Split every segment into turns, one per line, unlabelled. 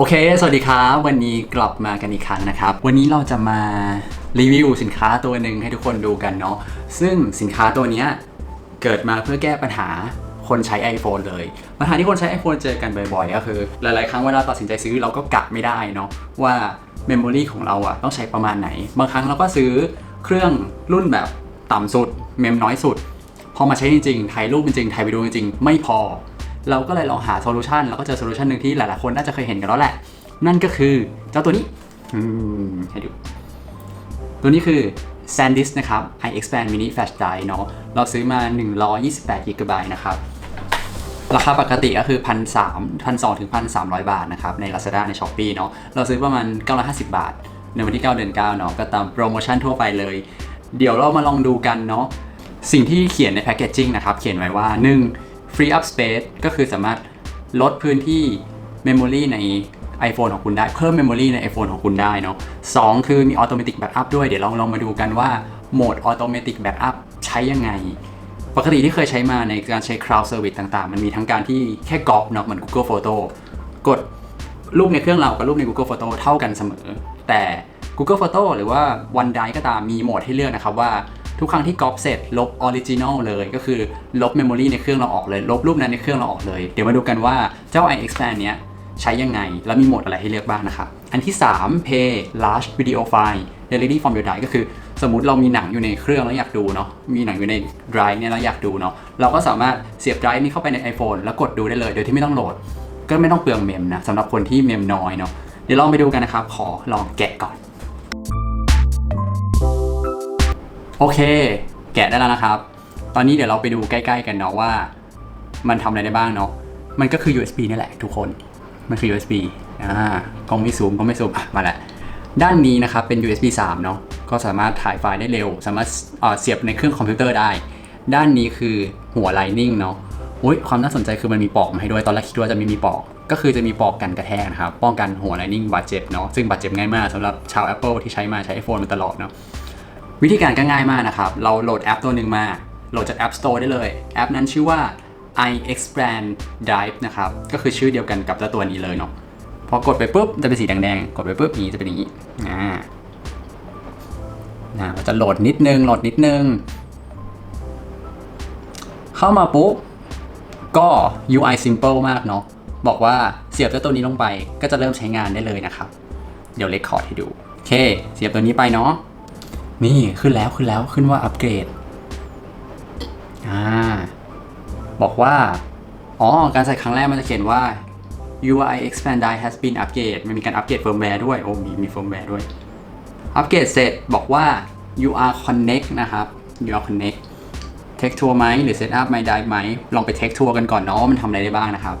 โอเค สวัสดีครับ วันนี้กลับมากันอีกครั้งนะครับ วันนี้เราจะมารีวิวสินค้าตัวหนึ่งให้ทุกคนดูกันเนาะ ซึ่งสินค้าตัวนี้เกิดมาเพื่อแก้ปัญหาคนใช้ iPhone เลย ปัญหาที่คนใช้ iPhone เจอกันบ่อยๆ ก็คือ หลายๆ ครั้งเวลาตัดสินใจซื้อเราก็กะไม่ได้เนาะว่าเมมโมรีของเราอะต้องใช้ประมาณไหน บางครั้งเราก็ซื้อเครื่องรุ่นแบบต่ำสุด เมมน้อยสุด พอมาใช้จริงๆถ่ายรูปจริงๆถ่ายวิดีโอจริงๆ ไม่พอ เราก็เลยลองหาโซลูชันแล้วก็เจอโซลูชันหนึ่งที่หลายๆคนน่าจะเคยเห็นกันแล้วแหละ นั่นก็คือเจ้าตัวนี้ให้ดู ตัวนี้คือ SanDisk นะครับ i expand mini flash drive เนาะเราซื้อมา 128 GB นะครับ ราคาปกติก็คือ 1 3 0 0 1 2ถึง1,300 บาทนะครับ ใน Lazada ใน Shopee เนาะเราซื้อประมาณ 950 บาท ในวันที่ 9 เดือน 9 เนาะก็ตามโปรโมชั่นทั่วไปเลย เดี๋ยวเรามาลองดูกันเนาะสิ่งที่เขียนในแพคเกจจิ้งนะครับ เขียนไว้ว่า 1. Free up space ก็คือสามารถลดพื้นที่ memory ใน iPhone ของคุณได้ เพิ่ม memory ใน iPhone ของคุณได้เนาะสองคือมี automatic backup ด้วย เดี๋ยวเราลองมาดูกันว่าโหมด automatic backup ใช้ยังไง ปกติที่เคยใช้มาในการใช้ cloud service ต่างๆ มันมีทั้งการที่แค่ก๊อปเนาะเหมือน Google Photo กดรูปในเครื่องเรากับรูปใน Google Photo เท่ากันเสมอ แต่ Google Photo หรือว่า OneDrive ก็ตามมีโหมดให้เลือกนะครับว่า ทุกครั้งที่ก๊อปเสร็จลบ Original เลย ก็คือลบ Memory ในเครื่องเราออกเลย ลบรูปนั้นในเครื่องเราออกเลย เดี๋ยวมาดูกันว่าเจ้า iExpand เนี้ยใช้ยังไง แล้วมีโหมดอะไรให้เลือกบ้างนะครับ อันที่ 3 Pay Large Video File Directly from your drive ก็คือสมมติเรามีหนังอยู่ในเครื่องแล้วอยากดูเนาะ มีหนังอยู่ใน drive เนี่ยแล้วอยากดูเนาะ เราก็สามารถเสียบ drive นี้เข้าไปใน iPhone แล้วกดดูได้เลย โดยที่ไม่ต้องโหลด ก็ไม่ต้องเปลืองเมมนะสำหรับคนที่เมมน้อยเนาะ เดี๋ยวลองไปดูกันนะครับ ขอลองแกะก่อน โอเค แกะได้แล้วนะครับ ตอนนี้เดี๋ยวเราไปดูใกล้ ๆ กันเนาะว่า มันทำอะไรได้บ้างเนาะมันก็คือ USB นี่แหละทุกคน มันคือ USB อ่ากล้องไม่ซูมก็ไม่ซูมมาแล้วด้านนี้นะครับเป็น USB 3 เนาะก็สามารถถ่ายไฟล์ได้เร็ว สามารถเอ่อเสียบในเครื่องคอมพิวเตอร์ได้ ด้านนี้คือหัว Lightning เนาะโอ้ยความน่าสนใจคือมันมีปลอกมาให้ด้วยตอนแรกคิดว่าจะไม่มีปลอก ก็คือจะมีปลอกกันกระแทกนะครับป้องกันหัว Lightning บาดเจ็บเนาะซึ่งบาดเจ็บง่ายมากสำหรับชาว Apple ที่ใช้มาใช้ iPhone มาตลอดเนาะ วิธีการก็ง่ายมากนะครับ เราโหลดแอปตัวหนึ่งมา โหลดจาก App Store ได้เลย แอปนั้นชื่อว่า iExpand Drive นะครับ ก็คือชื่อเดียวกันกับเจ้าตัวนี้เลยเนาะ พอกดไปปุ๊บจะเป็นสีแดงๆ กดไปปุ๊บนี้จะเป็นอย่างนี้ อ่านะจะโหลดนิดนึง โหลดนิดนึง เข้ามาปุ๊บ ก็ UI simple มากเนาะ บอกว่าเสียบเจ้าตัวนี้ลงไป ก็จะเริ่มใช้งานได้เลยนะครับ เดี๋ยวเลคคอร์ดให้ดู โอเค เสียบตัวนี้ไปเนาะ นี่ขึ้นแล้วขึ้นแล้วขึ้นว่าอัปเกรดอ่าบอกว่า อ๋อ การใส่ครั้งแรกมันจะเขียนว่า UI expand die has been upgrade มันมีการอัปเกรดเฟิร์มแวร์ด้วย โอ้มีมีเฟิร์มแวร์ด้วย อัปเกรดเสร็จบอกว่า you are connect นะครับ you are connect take tour ไหมหรือ set up my drive ไหม ลองไป take tour กันก่อนเนาะว่ามันทำอะไรได้บ้างนะครับ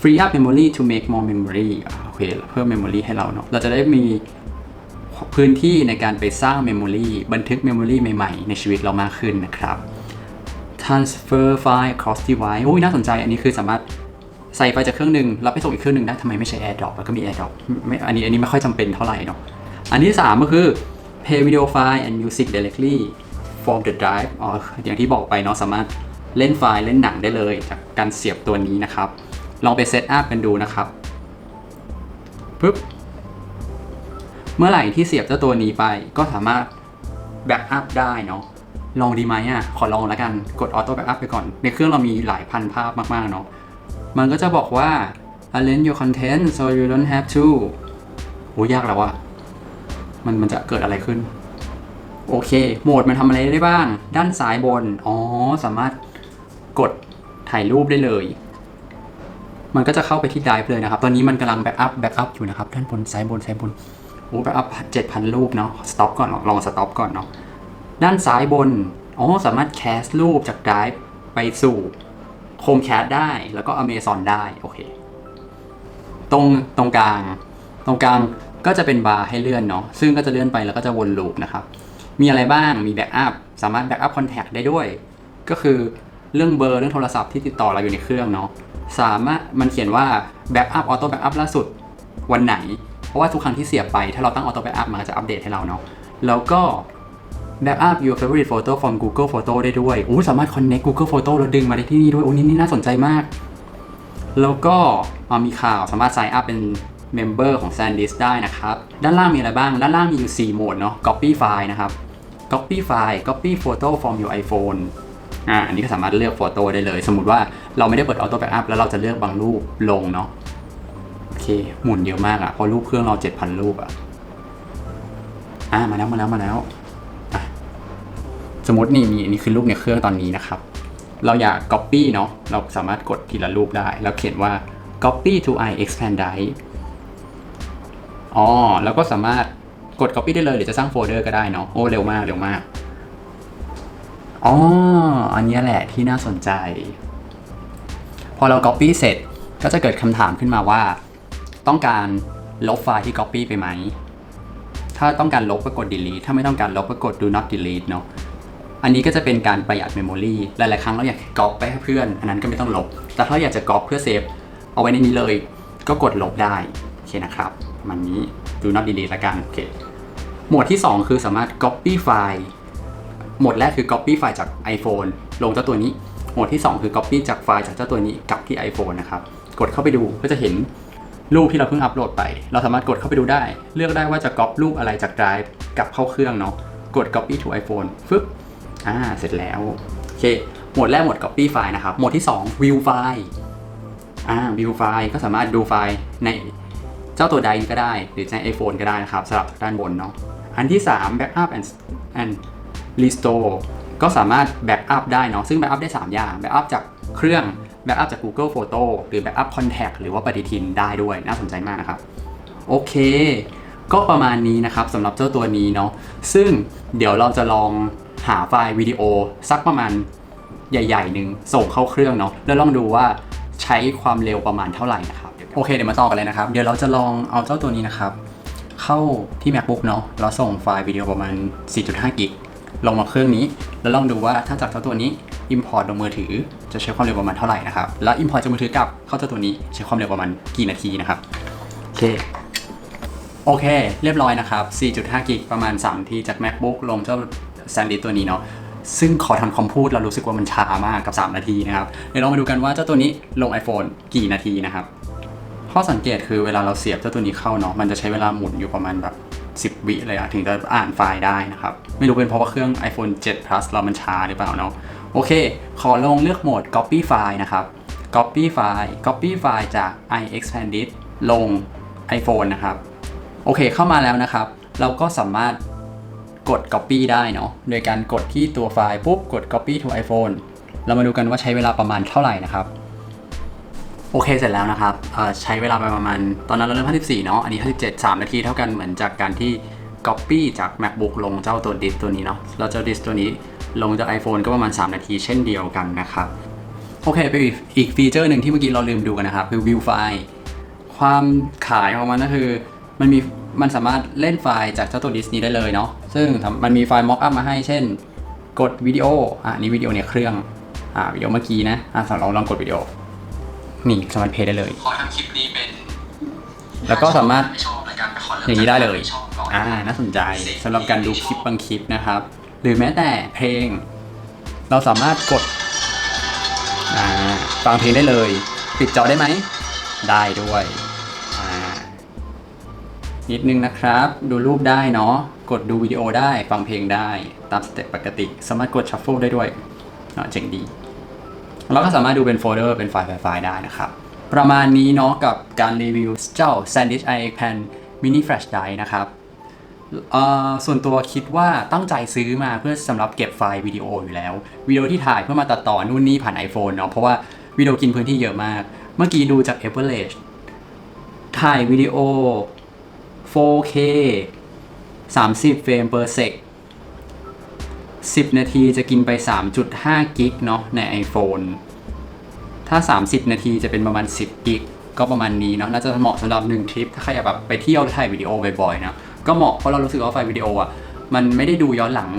free up memory to make more memory โอเค เพิ่ม memory ให้เราเนาะ เราจะได้มี พื้นที่ในการไปสร้างเมมโมรีบันทึกเมมโมรีใหม่ๆ ในชีวิตเรามากขึ้นนะครับ transfer file cross device โอ้ยน่าสนใจอันนี้คือสามารถใส่ไฟจากเครื่องหนึ่งแล้วไปส่งอีกเครื่องหนึ่งได้ทำไมไม่ใช้ AirDrop แล้วก็มี AirDrop ไม่อันนี้อันนี้ไม่ค่อยจำเป็นเท่าไหร่เนาะอันที่ 3 ก็คือ play video file and music directly from the drive อ๋ออย่างที่บอกไปเนาะสามารถเล่นไฟล์เล่นหนังได้เลยจากการเสียบตัวนี้นะครับ ลองไปเซตอัพกันดูนะครับปึ๊บ เมื่อไหร่ที่เสียบเจ้าตัวนี้ไปก็สามารถแบ็กอัพได้เนาะลองดีไหมอะขอลองแล้วกันกดออโต้แบ็กอัพไปก่อน ในเครื่องเรามีหลายพันภาพมากๆเนาะมันก็จะบอกว่า arrange your content so you don't have to โหยากแล้วอะมันมันจะเกิดอะไรขึ้น โอเค โหมดมันทำอะไรได้บ้าง ด้านซ้ายบน อ๋อ สามารถกดถ่ายรูปได้เลย มันก็จะเข้าไปที่ไดฟ์เลยนะครับ ตอนนี้มันกำลังแบ็กอัพแบ็กอัพอยู่นะครับ ด้านบนซ้ายบนซ้ายบน โอ้แบ็อัพเจ็ดพันรูปเนาะสต็อปก่อนลองสต็อปก่อนเนาะด้านซ้ายบนอ๋อสามารถแคสรูปจากไดฟ์ไปสู่โคมแคสได้แล้วก็อเมซอนได้โอเคตรงตรงกลาง ตรงกลางก็จะเป็นบาร์ให้เลื่อนเนาะซึ่งก็จะเลื่อนไปแล้วก็จะวนลูปนะครับ มีอะไรบ้างมีแบ็กอัพสามารถแบ็กอัพคอนแทคได้ด้วย ก็คือเรื่องเบอร์เรื่องโทรศัพท์ที่ติดต่อเราอยู่ในเครื่องเนาะสามารถมันเขียนว่าแบ็กอัพออโต้แบ็กอัพล่าสุดวันไหน เพราะว่าทุกครั้งที่เสียบไป ถ้าเราตั้งออโต้แบ็กอัพมันก็จะอัปเดตให้เราเนาะแล้วก็ Backup your favorite photo from Google Photo ได้ด้วยอู้สามารถ connect Google Photo แล้วดึงมาได้ที่นี่ด้วยโอ้นี่นี่น่าสนใจมาก แล้วก็อ่ามีข่าวสามารถ sign up เป็น Member ของ SanDisk ได้นะครับ ด้านล่างมีอะไรบ้าง ด้านล่างมีอยู่ 4 โหมดเนาะ Copy File นะครับ Copy File Copy Photo from your iPhone อ่าอันนี้ก็สามารถเลือกโฟโต้ได้เลย สมมติว่าเราไม่ได้เปิด Auto Backup แล้วเราจะเลือกบางรูปลงเนาะโอ เค หมุนเยอะมากอะเพราะรูปเครื่องเรา7,000รูปอะอ่ามาแล้วมาแล้วมาแล้วสมมตินี่มีอันนี้คือรูปในเครื่องตอนนี้นะครับ เราอยาก Copy เนาะเราสามารถกดทีละรูปได้ แล้วเขียนว่า Copy to iExpand Drive อ๋อแล้วก็สามารถกด Copy ได้เลยหรือจะสร้างโฟลเดอร์ก็ได้เนาะโอ้เร็วมากเร็วมากอ๋ออันนี้แหละที่น่าสนใจ พอเรา Copy เสร็จก็จะเกิดคำถามขึ้นมาว่า ต้องการลบไฟล์ที่ Copy ไปไหม ถ้าต้องการลบก็กด delete ถ้าไม่ต้องการลบก็กด do not delete เนาะ อันนี้ก็จะเป็นการประหยัดเมมโมรีหลาย ๆ ครั้งเราอยากก๊อปไปให้เพื่อน อันนั้นก็ไม่ต้องลบ แต่ถ้าอยากจะก๊อปเพื่อเซฟเอาไว้ในนี้เลย ก็กดลบได้ โอเคนะครับมันนี้ do not delete ละกัน โอเค หมวดที่ 2 คือสามารถ copy ไฟล์ หมวดแรกคือ copy ไฟล์จาก iPhone ลงเจ้าตัวนี้ หมวดที่ 2 คือ copy จากไฟล์จากเจ้าตัวนี้กลับที่ iPhone นะครับ กดเข้าไปดูก็จะเห็น รูปที่เราเพิ่งอัปโหลดไป เราสามารถกดเข้าไปดูได้ เลือกได้ว่าจะก๊อปรูปอะไรจาก Drive กลับเข้าเครื่องเนาะ กด copy to iPhone ฟึบอ่า เสร็จแล้ว โอเค หมวดแรกหมวด copy ไฟล์นะครับ หมวดที่ 2 view ไฟล์อ่า view ไฟล์ก็สามารถดูไฟล์ในเจ้าตัวใดก็ได้ หรือใน iPhone ก็ได้นะครับสลับด้านบนเนาะ อันที่ 3 backup and and restore ก็สามารถ backup ได้เนาะ ซึ่ง backup ได้ 3 อย่าง backup จากเครื่อง backup จาก Google Photo หรือ backup contact หรือว่าปฏิทินได้ด้วยน่าสนใจมากนะครับ โอเค ก็ประมาณนี้นะครับสำหรับเจ้าตัวนี้เนาะซึ่งเดี๋ยวเราจะลองหาไฟล์วิดีโอสักประมาณใหญ่ๆหนึ่งส่งเข้าเครื่องเนาะแล้วลองดูว่าใช้ความเร็วประมาณเท่าไหร่นะครับโอเคเดี๋ยวมาต่อกันเลยนะครับ เดี๋ยวเราจะลองเอาเจ้าตัวนี้นะครับ เข้าที่ macbook เนาะแล้วส่งไฟล์วิดีโอประมาณ 4.5 กิกลงมาเครื่องนี้ แล้วลองดูว่าถ้าจากเจ้าตัวนี้ import ลงมือถือจะใช้ความเร็วประมาณเท่าไหร่นะครับ แล้ว import จากมือถือกลับเข้าเจ้าตัวนี้ใช้ความเร็วประมาณกี่นาทีนะครับ โอเค โอเค เรียบร้อยนะครับ 4.5 กิกประมาณ3นาทีจาก macbook ลงเจ้า SanDisk ตัวนี้เนาะซึ่งขอทำคอมพูดเรารู้สึกว่ามันช้ามากกับ 3 นาทีนะครับ เดี๋ยวเรามาดูกันว่าเจ้าตัวนี้ลง iPhone กี่นาทีนะครับ ข้อสังเกตคือเวลาเราเสียบเจ้าตัวนี้เข้าเนาะ มันจะใช้เวลาหมุนอยู่ประมาณแบบ 10 วิเลยอะถึงจะอ่านไฟล์ได้นะครับ ไม่รู้เป็นเพราะว่าเครื่อง iPhone 7 Plus เรามันช้าหรือเปล่าเนาะ โอเค ขอลงเลือกโหมด Copy File นะครับ Copy File Copy File จาก iExpanded ลง iPhone นะครับ โอเคเข้ามาแล้วนะครับ เราก็สามารถกด Copy ได้เนาะ โดยการกดที่ตัวไฟล์ปุ๊บกด Copy to iPhone เรามาดูกันว่าใช้เวลาประมาณเท่าไหร่นะครับ โอเคเสร็จแล้วนะครับใช้เวลาไปประมาณ ตอนนั้นเราเริ่ม 54 เนาะ อันนี้ 57 3 นาทีเท่ากันเหมือนจากการที่ Copy จาก MacBook ลงเจ้าตัวดิสตัวนี้เนาะแล้วเจ้าดิสตัวนี้ ลงจาก iPhone ก็ประมาณ 3 นาทีเช่นเดียวกันนะครับ โอเคไปอีกอีกฟีเจอร์หนึ่งที่เมื่อกี้เราลืมดูกันนะครับ คือ View File ความขายของมันก็คือมันมีมันสามารถเล่นไฟล์จากเจ้าตัวดิสนี้ได้เลยเนาะซึ่งมันมีไฟล์ mock up มาให้เช่น กดวิดีโออะนี่วิดีโอเนี่ยเครื่องอ่าวิดีโอเมื่อกี้นะอะลองลองกดวิดีโอนี่สามารถเพลย์ได้เลย
ขอทำคลิปนี้เป็น
แล้วก็สามารถ
ไม่ชอบรายการไปขอ
อย่างนี้ได้เลย
ม่ชอบก่อน
อ่าน่าสนใจสำหรับการดูคลิปบางคลิปนะครับ หรือแม้แต่เพลง เราสามารถกดฟังเพลงได้เลย ปิดจอได้ไหม ได้ด้วยนิดนึงนะครับ ดูรูปได้เนาะกดดูวิดีโอได้ฟังเพลงได้ตามสเต็ปปกติ สามารถกดชัฟเฟิลได้ด้วยเนาะเจ๋งดีเราก็สามารถดูเป็นโฟลเดอร์เป็นไฟล์ไฟล์ได้นะครับ ประมาณนี้เนาะกับการรีวิวเจ้า SanDisk iPad Mini Flash Drive นะครับ ส่วนตัวคิดว่าตั้งใจซื้อมาเพื่อสำหรับเก็บไฟล์วิดีโออยู่แล้ววิดีโอที่ถ่ายเพื่อมาตัดต่อนู่นนี่ผ่าน iPhone เนาะเพราะว่าวิดีโอกินพื้นที่เยอะมาก เมื่อกี้ดูจาก Average ถ่ายวิดีโอ 4K 30 เฟรม per sec 10 นาทีจะกินไป 3.5 กิกเนาะใน iPhone ถ้า 30 นาทีจะเป็นประมาณ 10 กิก ก็ประมาณนี้เนาะน่าจะเหมาะสำหรับ 1 ทริป ถ้าใครอยากแบบไปเที่ยวถ่ายวิดีโอบ่อยๆนะ ก็เหมาะเพราะเรารู้สึกว่าไฟล์วิดีโออะมันไม่ได้ดูย้อนหลัง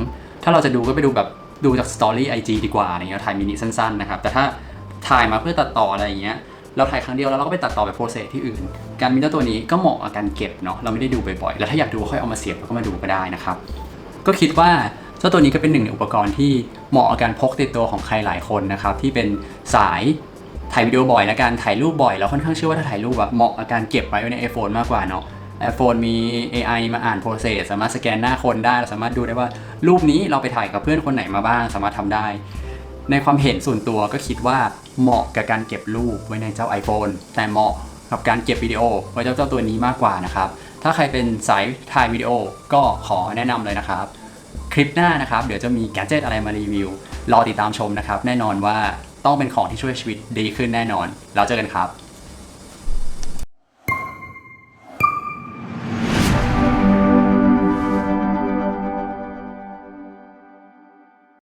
ถ้าเราจะดูก็ไปดูแบบดูจากสตอรี่ไอจีดีกว่าอะไรเงี้ยถ่ายมินิสั้นๆนะครับ แต่ถ้าถ่ายมาเพื่อตัดต่ออะไรอย่างเงี้ยเราถ่ายครั้งเดียวแล้วเราก็ไปตัดต่อไปโปรเซสที่อื่น การมีเจ้าตัวนี้ก็เหมาะกับการเก็บเนาะเราไม่ได้ดูบ่อยๆ แล้วถ้าอยากดูค่อยเอามาเสียบแล้วก็มาดูก็ได้นะครับ ก็คิดว่าเจ้าตัวนี้ก็เป็นหนึ่งในอุปกรณ์ที่เหมาะกับการพกติดตัวของใครหลายคนนะครับที่เป็นสายถ่ายวิดีโอบ่อยแล้วกันถ่ายรูปบ่อยเราค่อนข้างเชื่อว่าถ้าถ่ายรูปแบบเหมาะกับการเก็บไว้ใน iPhone มากกว่าเนาะ iPhone มี AI มาอ่าน process สามารถสแกนหน้าคนได้เราสามารถดูได้ว่ารูปนี้เราไปถ่ายกับเพื่อนคนไหนมาบ้าง สามารถทำได้ ในความเห็นส่วนตัวก็คิดว่าเหมาะกับการเก็บรูปไว้ในเจ้า iPhone แต่เหมาะกับการเก็บวิดีโอไว้เจ้าเจ้าตัวนี้มากกว่านะครับ ถ้าใครเป็นสายถ่ายวิดีโอก็ขอแนะนำเลยนะครับ คลิปหน้านะครับ เดี๋ยวจะมีแกดเจิตอะไรมารีวิว รอติดตามชมนะครับ แน่นอนว่าต้องเป็นของที่ช่วยชีวิตดีขึ้นแน่นอนแล้วเจอกันครับ